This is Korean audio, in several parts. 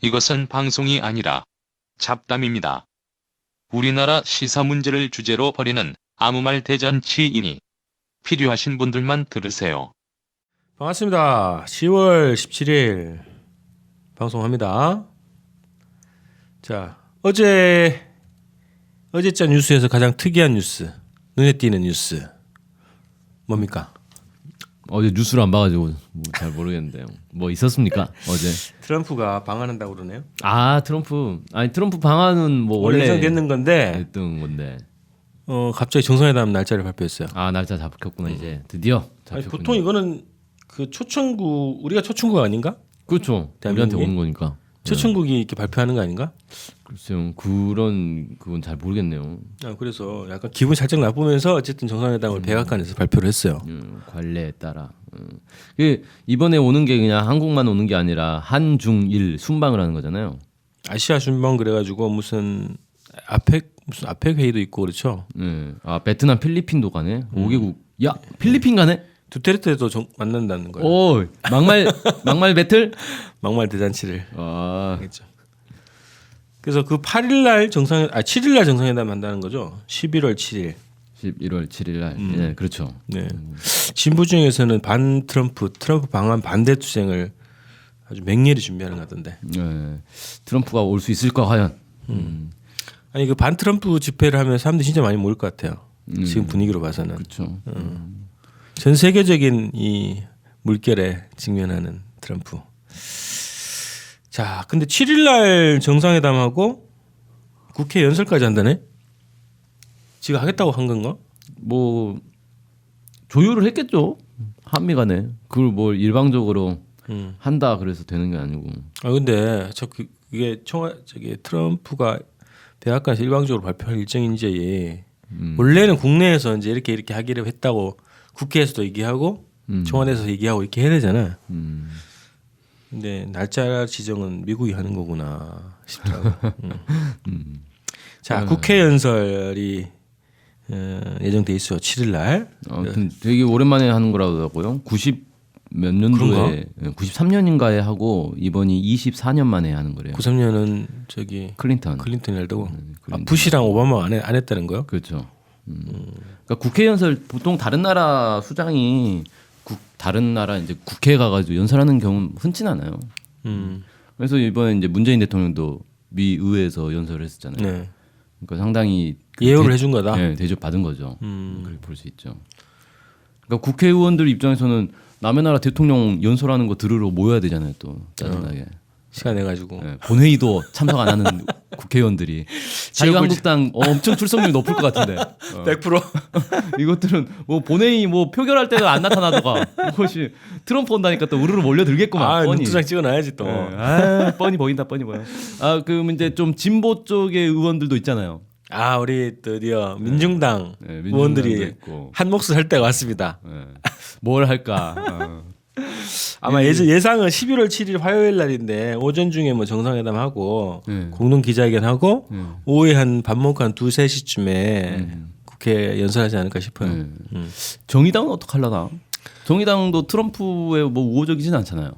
이것은 방송이 아니라 잡담입니다. 우리나라 시사 문제를 주제로 벌이는 아무 말 대잔치이니 필요하신 분들만 들으세요. 반갑습니다. 10월 17일 방송합니다. 자, 어제 어제자 뉴스에서 가장 특이한 뉴스, 눈에 띄는 뉴스 뭡니까? 어제 뉴스를 안 봐가지고 뭐 잘 모르겠는데요. 뭐 있었습니까 어제? 트럼프가 방한한다고 그러네요. 아 트럼프 아니 트럼프 방안은 뭐 원래 예상됐는 건데 했던 건데 어, 갑자기 정상회담 날짜를 발표했어요. 아 날짜 잡혔구나 이제 드디어 아니, 잡혔군요. 보통 이거는 그 초청국 우리가 초청국 아닌가? 그렇죠. 우리한테 대한민국이? 오는 거니까. 초청국이 이렇게 발표하는 거 아닌가? 글쎄요 그런 그건 잘 모르겠네요. 아, 그래서 약간 기분 살짝 나쁘면서 어쨌든 정상회담을 백악관에서 발표를 했어요. 음, 관례에 따라. 음. 그 이번에 오는 게 그냥 한국만 오는 게 아니라 한중일 순방을 하는 거잖아요. 아시아 순방 그래가지고 무슨 아펙 무슨 아펙 회의도 있고 그렇죠. 네. 아 베트남 필리핀도 가네. 음. 5개국. 야 필리핀 가네. 두테르테도 정- 만난다는 거예요. 오 막말 막말 배틀. 막말 대잔치를 아 하겠죠. 그래서 그 8일 날 정상 아 7일 날 정상회담 한다는 거죠. 11월 7일. 11월 7일 날. 음. 네, 그렇죠. 네. 진보 중에서는 반 트럼프 트럼프 방한 반대 투쟁을 아주 맹렬히 준비하는 것 같던데. 네. 트럼프가 올 수 있을까 과연? 아니 그 반 트럼프 집회를 하면 사람들이 진짜 많이 모일 것 같아요. 지금 분위기로 봐서는 그렇죠. 전 세계적인 이 물결에 직면하는 트럼프. 자, 근데 7일 날 정상회담하고 국회 연설까지 한다네? 지가 하겠다고 한 건가? 뭐 조율을 했겠죠. 한미 간에 그걸 뭘 일방적으로 음. 한다 그래서 되는 게 아니고. 아 근데 저 그- 그게 청와 저기 트럼프가 백악관에서 일방적으로 발표할 일정인지 음. 원래는 국내에서 이제 이렇게 이렇게 하기로 했다고 국회에서도 얘기하고 음. 청와대에서 얘기하고 이렇게 해야 되잖아. 음. 근데 날짜 지정은 미국이 하는 거구나 싶더라고. 음. 자 국회 연설이 어, 예정돼 있어요. 7일 날. 아무튼 되게 오랜만에 하는 거라고요. 90 몇 년도에 93년인가에 하고 이번이 24년 만에 하는 거래요. 93년은 저기 클린턴. 클린턴이 할다고. 아, 클린턴. 부시랑 오바마가 안, 해, 안 했다는 거요? 그렇죠. 음. 그러니까 국회 연설 보통 다른 나라 수장이 국, 다른 나라 이제 국회 가가지고 연설하는 경우 흔치 는 않아요. 음. 그래서 이번에 이제 문재인 대통령도 미 의회에서 연설을 했었잖아요. 네. 그러니까 상당히 그 예우를 대- 해준 거다. 네, 대접 받은 거죠. 음. 그렇게 볼 수 있죠. 그러니까 국회의원들 입장에서는 남의 나라 대통령 연설하는 거 들으러 모여야 되잖아요. 또 짜증나게. 시간 내 가지고. 네, 본회의도 참석 안 하는 국회의원들이 자유한국당 어, 엄청 출석률 높을 것 같은데. 어. 100%. 이것들은 뭐 본회의 뭐 표결할 때도 안 나타나더가 이것이 트럼프 온다니까 또 우르르 몰려들겠구만. 아, 뻔히. 눈두장 찍어놔야지 또. 예, 아, 뻔히 보인다, 뻔히 보여. 아, 그럼 이제 좀 진보 쪽의 의원들도 있잖아요. 아, 우리 드디어 민중당 네, 의원들이. 한 몫을 할 때가 왔습니다. 예. 뭘 할까? 어. 아마 예상, 예상은 11월 7일 화요일 날인데 오전 중에 뭐 정상회담 하고 네. 공동 기자회견 하고 네. 오후에 한 밥 먹고 한 두세 시쯤에 음. 국회 연설하지 않을까 싶어요. 네. 정의당은 어떡하려나? 정의당도 트럼프에 뭐 우호적이진 않잖아요.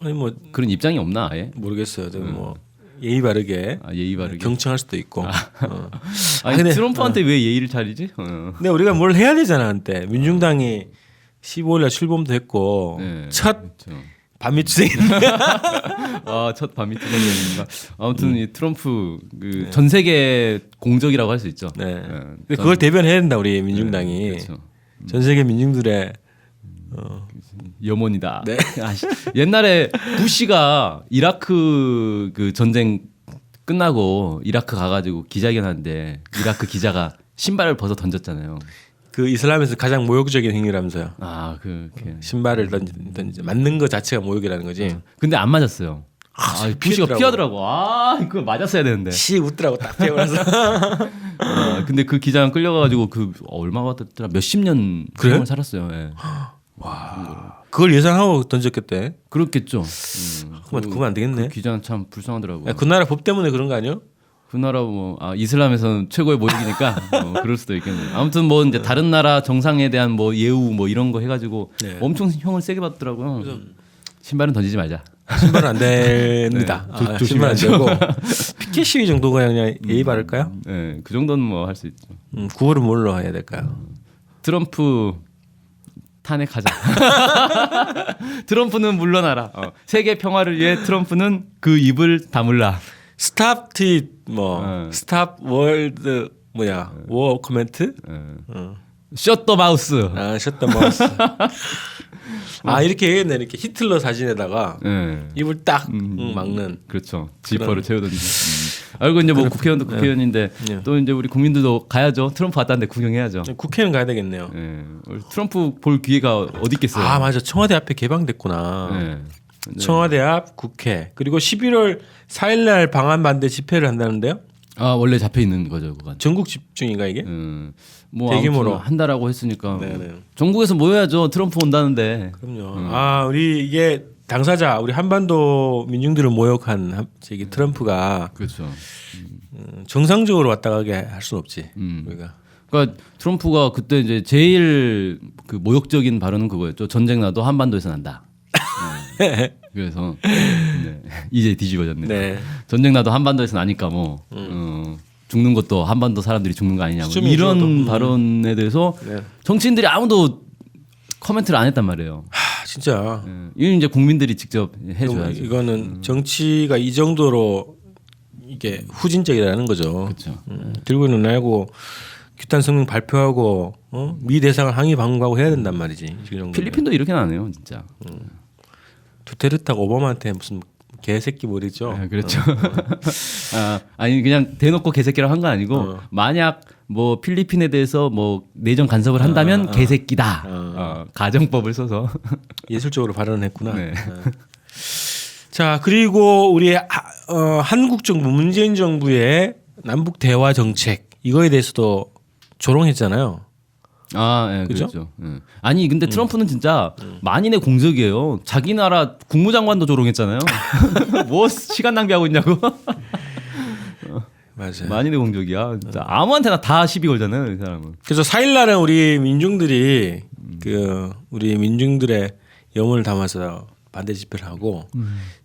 아니 뭐 그런 입장이 없나 아예? 모르겠어요. 저는 뭐 예의 바르게 아, 예의 바르게. 경청할 수도 있고. 어. 아니, 근데- 트럼프한테 왜 예의를 차리지? 어. 근데 우리가 뭘 해야 되잖아 한때 민중당이 15일 날 출범도 했고 네, 첫 그렇죠. 반미 투쟁 아, 첫 밤이 투쟁인가. 아무튼 이 트럼프 그전 세계 공적이라고 할 수 있죠. 네. 예, 근데 그걸 대변해야 된다 우리 민중당이 그렇죠. 전 세계 민중들의 염원이다. 네. 아, 씨. 옛날에 부시가 이라크 그 전쟁 끝나고 이라크 가가지고 기자회견하는데 이라크 기자가 신발을 벗어 던졌잖아요. 그 이슬람에서 가장 모욕적인 행위라면서요. 아, 그, 그. 신발을 던지, 던지 맞는 거 자체가 모욕이라는 거지. 근데 안 맞았어요. 아, 부시가 피했더라고. 피하더라고. 아, 그거 맞았어야 되는데. 시 웃더라고 딱 피하고 나서. 아, 근데 그 기자가 끌려가가지고 그 얼마가 됐더라 몇십 년 그래? 삶을 살았어요. 예. 그걸 예상하고 던졌겠대. 그렇겠죠. 음. 그만 그만 안 되겠네. 그 기자는 참 불쌍하더라고 요. 야, 그 나라 법 때문에 그런 거 아니요? 그 나라 뭐 아, 이슬람에서는 최고의 모욕이니까 어, 그럴 수도 있겠네요. 아무튼 뭐 이제 다른 나라 정상에 대한 뭐 예우 뭐 이런 거 해가지고 네. 엄청 형을 세게 받더라고요. 신발은 던지지 말자. 신발 안 됩니다. 네, 조- 아, 신발 안 조심해야죠. 되고 피켓 시위 정도가 그냥 예의 바를까요? 네, 그 정도는 뭐 할 수 있죠. 음, 9월은 뭘로 해야 될까요? 트럼프 탄핵하자. 트럼프는 물러나라. 어. 세계 평화를 위해 트럼프는 그 입을 다물라. 스탑 트윗 뭐 어. 스탑 월드 뭐야 워 코멘트 어. 셔터 마우스. 아 셧더 마우스 아 이렇게 얘기했네 이렇게 히틀러 사진에다가 네. 입을 딱 음. 응, 막는 그렇죠. 지퍼를 채우던지. 음. 알고 이제 뭐 국회의원도 국회의원인데 네. 또 이제 우리 국민들도 가야죠. 트럼프 왔다는데 구경해야죠. 국회는 가야 되겠네요. 예. 트럼프 볼 기회가 어디 있겠어요. 아 맞아 청와대 앞에 개방됐구나. 예. 청와대 앞 국회 그리고 11월 4일날 방한 반대 집회를 한다는데요. 아 원래 잡혀 있는 거죠, 그건. 전국 집중인가 이게? 음, 뭐 대규모로. 한다라고 했으니까 네네. 전국에서 모여야죠. 트럼프 온다는데. 그럼요. 음. 아 우리 이게 당사자 우리 한반도 민중들을 모욕한 한- 저기 트럼프가 그렇죠. 음, 정상적으로 왔다 가게 할 수는 없지. 음. 우리가 그러니까 트럼프가 그때 이제 제일 그 모욕적인 발언은 그거였죠. 전쟁 나도 한반도에서 난다. 네. 그래서 네. 이제 뒤집어졌네. 네. 전쟁 나도 한반도에서 나니까 뭐 어, 죽는 것도 한반도 사람들이 죽는 거 아니냐고 시점이 이런. 음. 발언에 대해서 네. 정치인들이 아무도 코멘트를 안 했단 말이에요. 하, 진짜 예. 이건 이제 국민들이 직접 해줘야죠. 음. 이거는 정치가 이 정도로 이게 후진적이라는 거죠. 그렇죠. 음, 들고 일어나고 규탄 성명 발표하고 어? 미 대상을 항의 방문하고 해야 된단 말이지. 이 정도면. 필리핀도 이렇게 안 해요, 진짜. 두테르타가 오바마한테 무슨 개새끼 뭐랬죠? 아, 그렇죠. 아, 아니 그냥 대놓고 개새끼라고 한 건 아니고 어. 만약 뭐 필리핀에 대해서 뭐 내정 간섭을 한다면 개새끼다. 어, 가정법을 써서. 예술적으로 발언을 했구나. 네. 어. 자 그리고 우리 하, 어, 한국 정부 문재인 정부의 남북 대화 정책 이거에 대해서도 조롱했잖아요. 아, 예, 그죠? 그렇죠. 예. 아니 근데 트럼프는 진짜 만인의 공적이에요. 자기 나라 국무장관도 조롱했잖아요. 뭐 시간 낭비하고 있냐고. 맞아요. 만인의 공적이야. 진짜 아무한테나 다 시비 걸잖아요, 이 사람은. 그래서 4일날은 우리 민중들이 그 우리 민중들의 염원을 담아서 반대 집회를 하고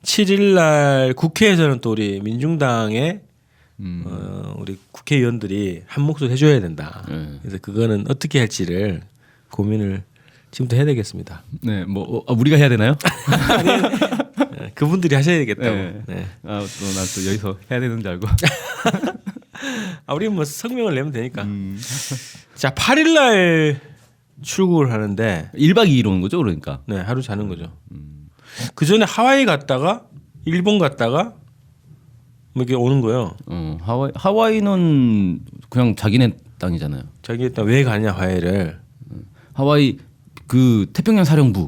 7일날 국회에서는 또 우리 민중당의 음. 어, 우리 국회의원들이 한 목소리 해줘야 된다. 네. 그래서 그거는 어떻게 할지를 고민을 지금부터 해야 되겠습니다. 네, 뭐 어, 아, 우리가 해야 되나요? 네, 그분들이 하셔야 되겠다고. 네. 네. 아, 또난또 여기서 해야 되는 줄 알고. 아, 우리 뭐 성명을 내면 되니까. 음. 자, 8일날 출국을 하는데 1박 2일 오는 거죠, 그러니까. 네, 하루 자는 거죠. 그 전에 하와이 갔다가 일본 갔다가 뭐 이렇게 오는 거예요. 어, 하와이 하와이는 그냥 자기네 땅이잖아요. 자기 일단 왜 가냐 하와이를 하와이 그 태평양 사령부.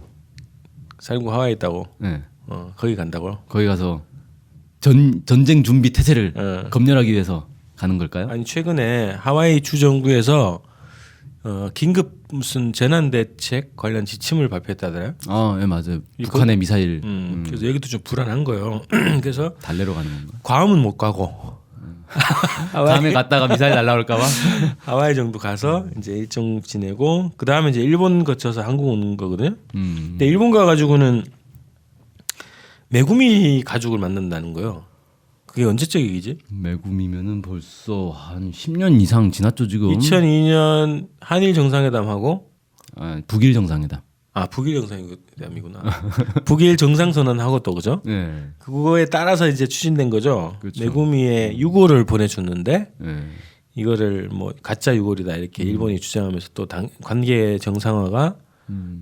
살고 하와이 있다고. 네. 어, 거기 간다고. 거기 가서 전 전쟁 준비 태세를 어. 검열하기 위해서 가는 걸까요? 아니 최근에 하와이 주 정부에서 어, 긴급 무슨 재난 대책 관련 지침을 발표했다더라요. 아, 예, 맞아요. 북한의 미사일 음, 그래서 여기도 좀 불안한 거예요. 그래서 달래러 가는 건가? 괌은 못 가고 다음에 갔다가 미사일 날라올까 봐. 하와이 정도 가서 이제 일정 지내고 그 다음에 이제 일본 거쳐서 한국 오는 거거든요. 음. 근데 일본 가가지고는 메구미 가족을 만난다는 거예요. 그게 언제적 얘기지? 매국이면은 벌써 한 10년 이상 지났죠, 지금. 2002년 한일 정상회담하고 아, 북일 정상회담. 아 북일 정상회담이구나. 북일 정상선언하고 또 그죠? 네. 그거에 따라서 이제 추진된 거죠. 그렇죠. 메구미에 유골을 보내줬는데 네. 이거를 뭐 가짜 유골이다 이렇게 일본이 주장하면서 또 당, 관계 정상화가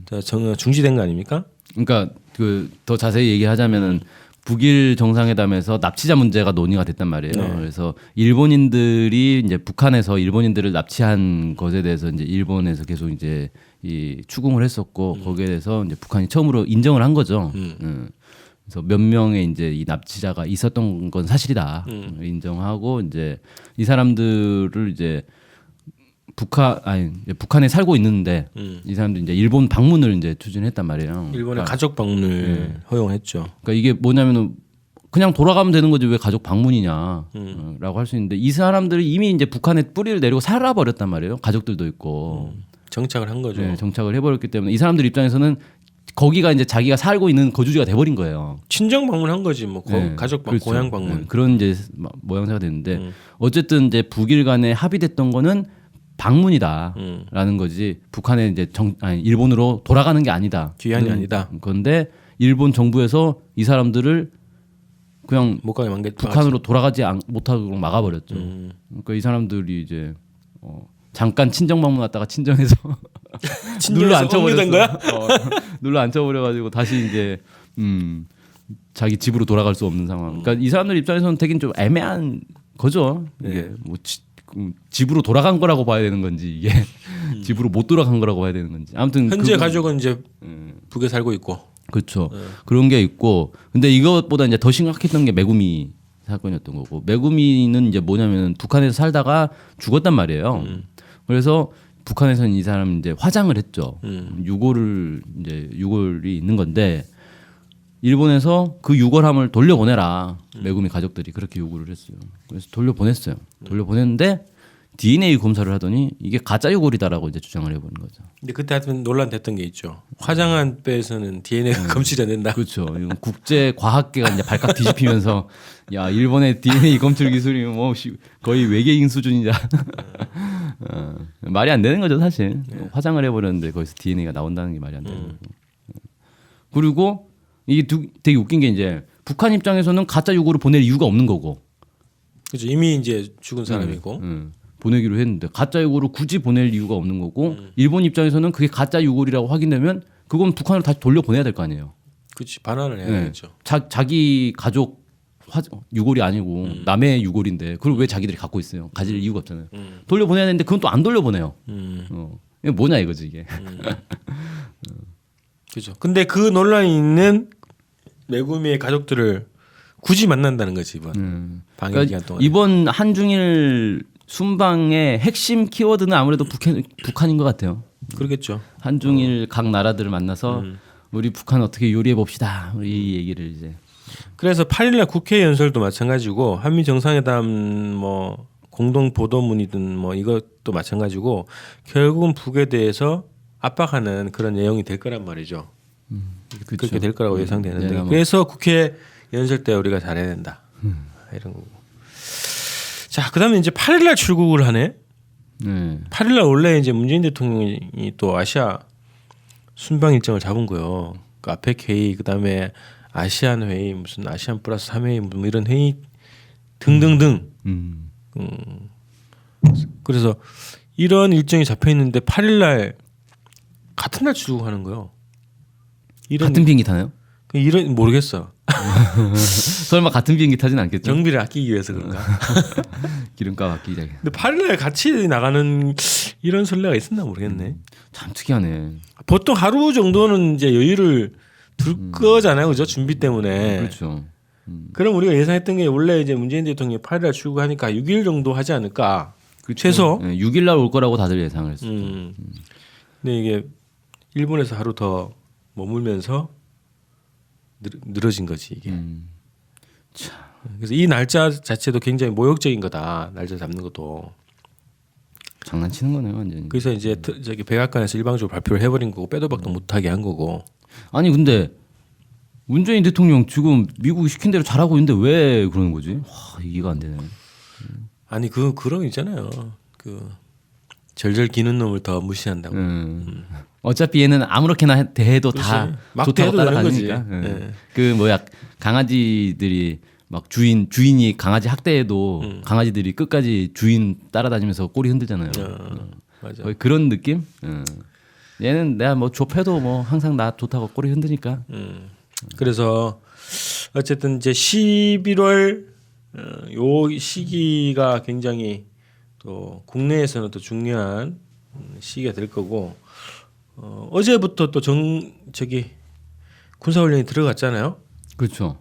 저 정, 중지된 거 아닙니까? 그러니까 그 더 자세히 얘기하자면은 북일 정상회담에서 납치자 문제가 논의가 됐단 말이에요. 네. 그래서 일본인들이 이제 북한에서 일본인들을 납치한 것에 대해서 이제 일본에서 계속 이제 이 추궁을 했었고 거기에 대해서 이제 북한이 처음으로 인정을 한 거죠. 음. 그래서 몇 명의 이제 이 납치자가 있었던 건 사실이다 인정하고 이제 이 사람들을 이제 북한 아니 북한에 살고 있는데 음. 이 사람들 이제 일본 방문을 이제 추진했단 말이에요. 일본의 그러니까, 가족 방문을 허용했죠. 그러니까 이게 뭐냐면은 그냥 돌아가면 되는 거지 왜 가족 방문이냐라고 할수 있는데 이 사람들이 이미 이제 북한에 뿌리를 내리고 살아버렸단 말이에요. 가족들도 있고 정착을 한 거죠. 네, 정착을 해버렸기 때문에 이 사람들 입장에서는 거기가 이제 자기가 살고 있는 거주지가 돼버린 거예요. 친정 방문한 거지 뭐 고, 네, 가족 방 그렇죠. 고향 방문. 네, 그런 이제 마- 모양새가 됐는데 음. 어쨌든 이제 북일 간에 합의됐던 거는 방문이다라는 음. 거지 북한에 이제 정 아니 일본으로 돌아가는 게 아니다. 귀환이 음, 아니다. 그런데 일본 정부에서 이 사람들을 그냥 못 가게 만겠 북한으로 돌아가지 않- 못하도록 막아버렸죠. 음. 그러니까 이 사람들이 이제 어, 잠깐 친정 방문 갔다가 친정에서 친정에서 억류된 거야? 어, 눌러 앉혀버려가지고 다시 이제 음 자기 집으로 돌아갈 수 없는 상황. 그러니까 이 사람들 입장에서는 되게 좀 애매한 거죠. 이게 네. 뭐 지, 음, 집으로 돌아간 거라고 봐야 되는 건지 이게 집으로 못 돌아간 거라고 봐야 되는 건지. 아무튼 현재 그- 가족은 이제 북에 살고 있고. 그렇죠. 네. 그런 게 있고 근데 이것보다 이제 더 심각했던 게 메구미 사건이었던 거고 메구미는 이제 뭐냐면 북한에서 살다가 죽었단 말이에요. 음. 그래서 북한에서는 이 사람 이제 화장을 했죠. 음. 유골을 이제 유골이 있는 건데 일본에서 그 유골함을 돌려보내라 음. 메구미 가족들이 그렇게 요구를 했어요. 그래서 돌려보냈어요. 돌려보냈는데 DNA 검사를 하더니 이게 가짜 유골이다라고 이제 주장을 해보는 거죠. 근데 그때 하여튼 논란됐던 게 있죠. 화장한 배에서는 DNA가 검출이 안 된다. 그렇죠. 국제 과학계가 이제 발칵 뒤집히면서 야 일본의 DNA 검출 기술이 뭐 씨, 거의 외계인 수준이다. 어, 말이 안 되는 거죠 사실. 화장을 해버렸는데 거기서 DNA가 나온다는 게 말이 안 되는 거고. 그리고 이게 두, 되게 웃긴 게 이제 북한 입장에서는 가짜 유골을 보낼 이유가 없는 거고. 그죠. 이미 이제 죽은 사람이고. 음, 보내기로 했는데 가짜 유골을 굳이 보낼 이유가 없는 거고 일본 입장에서는 그게 가짜 유골이라고 확인되면 그건 북한으로 다시 돌려 보내야 될 거 아니에요. 그렇지. 반환을 네. 해야겠죠. 자, 자기 가족 화, 유골이 아니고 남의 유골인데 그걸 왜 자기들이 갖고 있어요? 가질 이유가 없잖아요. 음. 돌려 보내야 되는데 그건 또 안 돌려 보내요. 음. 어. 이게 뭐냐 이거지 이게. 그죠. 근데 그 논란이 있는 메구미의 가족들을 굳이 만난다는 거지 이번 음. 방역 그러니까 기간 동안. 이번 한중일 순방의 핵심 키워드는 아무래도 북한, 북한인 것 같아요. 그러겠죠. 한중일 각 나라들을 만나서 음. 우리 북한 어떻게 요리해 봅시다. 우리 이 얘기를 이제. 그래서 8일날 국회 연설도 마찬가지고 한미 정상회담 뭐 공동 보도문이든 뭐 이것도 마찬가지고 결국은 북에 대해서 압박하는 그런 내용이 될 거란 말이죠. 그렇게 그쵸. 될 거라고 예상되는데 네, 아마. 그래서 국회 연설 때 우리가 잘해야 된다 이런 거고. 자 그다음에 이제 8일날 출국을 하네. 네. 8일날 원래 이제 문재인 대통령이 또 아시아 순방 일정을 잡은 거요. 그 아펙 회의 그다음에 아시안 회의 무슨 아시안 플러스 3회의 뭐 이런 회의 등등등. 음. 그래서 이런 일정이 잡혀 있는데 8일 날 같은 날 출국하는 거요. 이런 같은 비행기 타나요? 그 이런 모르겠어. 설마 같은 비행기 타진 않겠죠? 경비를 아끼기 위해서 그런가. 기름값 아끼기 전 근데 8일날 같이 나가는 이런 선례가 있었나 모르겠네. 참 특이하네. 보통 하루 정도는 이제 여유를 둘 거잖아요, 그죠? 준비 때문에. 그렇죠. 그럼 우리가 예상했던 게 원래 이제 문재인 대통령이 8일날 출국하니까 6일 정도 하지 않을까. 최소. 네, 6일 날 올 거라고 다들 예상을 했어요. 음. 근데 이게 일본에서 하루 더 머물면서 늘, 늘어진 거지 이게. 음. 그래서 이 날짜 자체도 굉장히 모욕적인 거다. 날짜 잡는 것도. 장난치는 거네요, 완전히. 그래서 이제 트- 저기 백악관에서 일방적으로 발표를 해버린 거고 빼도 박도 못하게 한 거고. 아니 근데 문재인 대통령 지금 미국이 시킨 대로 잘하고 있는데 왜 그러는 거지? 와, 이해가 안 되네. 아니 그 그런 거 있잖아요. 그 절절 기는 놈을 더 무시한다고. 음. 어차피 얘는 아무렇게나 해- 대해도 다 그렇지. 막 좋다고 대해도 되는 거지. 따라가니까. 예. 예. 그 뭐야 강아지들이 막 주인 주인이 강아지 학대해도 음. 강아지들이 끝까지 주인 따라다니면서 꼬리 흔들잖아요. 어, 맞아. 거의 그런 느낌? 예. 얘는 내가 뭐 좁혀도 뭐 항상 나 좋다고 꼬리 흔드니까. 음. 그래서 어쨌든 이제 11월 어, 요 시기가 굉장히 또 국내에서는 또 중요한 음, 시기가 될 거고 어, 어제부터 또 정 저기 군사훈련이 들어갔잖아요. 그렇죠.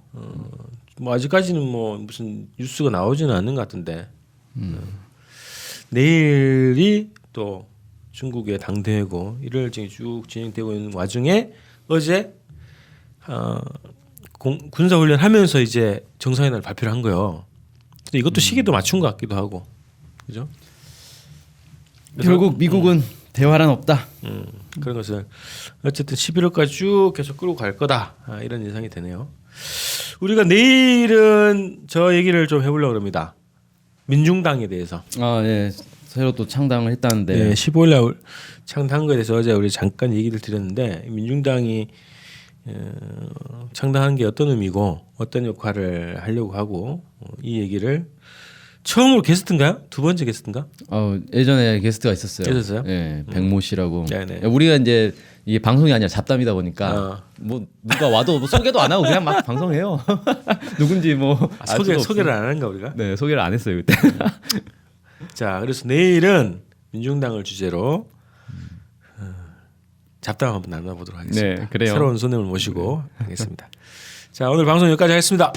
뭐 아직까지는 뭐 무슨 뉴스가 나오지는 않는 것 같은데 어, 내일이 또 중국의 당대회고 일정이 쭉 진행되고 있는 와중에 어제 어, 공, 군사훈련 하면서 이제 정상회담을 발표를 한 거예요. 근데 이것도 시기도 맞춘 것 같기도 하고 그죠? 결국 미국은 대화란 없다. 음, 그런 것을 어쨌든 11월까지 쭉 계속 끌고 갈 거다 아, 이런 예상이 되네요. 우리가 내일은 저 얘기를 좀 해보려고 합니다. 민중당에 대해서 아, 예. 새로 또 창당을 했다는데 네, 15일 날 창당한 거에 대해서 어제 우리 잠깐 얘기를 드렸는데 민중당이 어, 창당한 게 어떤 의미고 어떤 역할을 하려고 하고 어, 이 얘기를 처음으로 게스트인가요? 두 번째 게스트인가? 어, 예전에 게스트가 있었어요. 있었어요? 예, 백모 씨라고. 네, 네. 우리가 이제 이게 방송이 아니라 잡담이다 보니까 어. 뭐 누가 와도 뭐 소개도 안 하고 그냥 막 방송해요. 누군지 뭐 아, 알 소개 소개를. 안 한가 우리가? 네, 소개를 안 했어요 그때. 자, 그래서 내일은 민중당을 주제로 어, 잡담 한번 나눠보도록 하겠습니다. 네, 그래요. 새로운 손님을 모시고 하겠습니다. 자, 오늘 방송 여기까지 하겠습니다.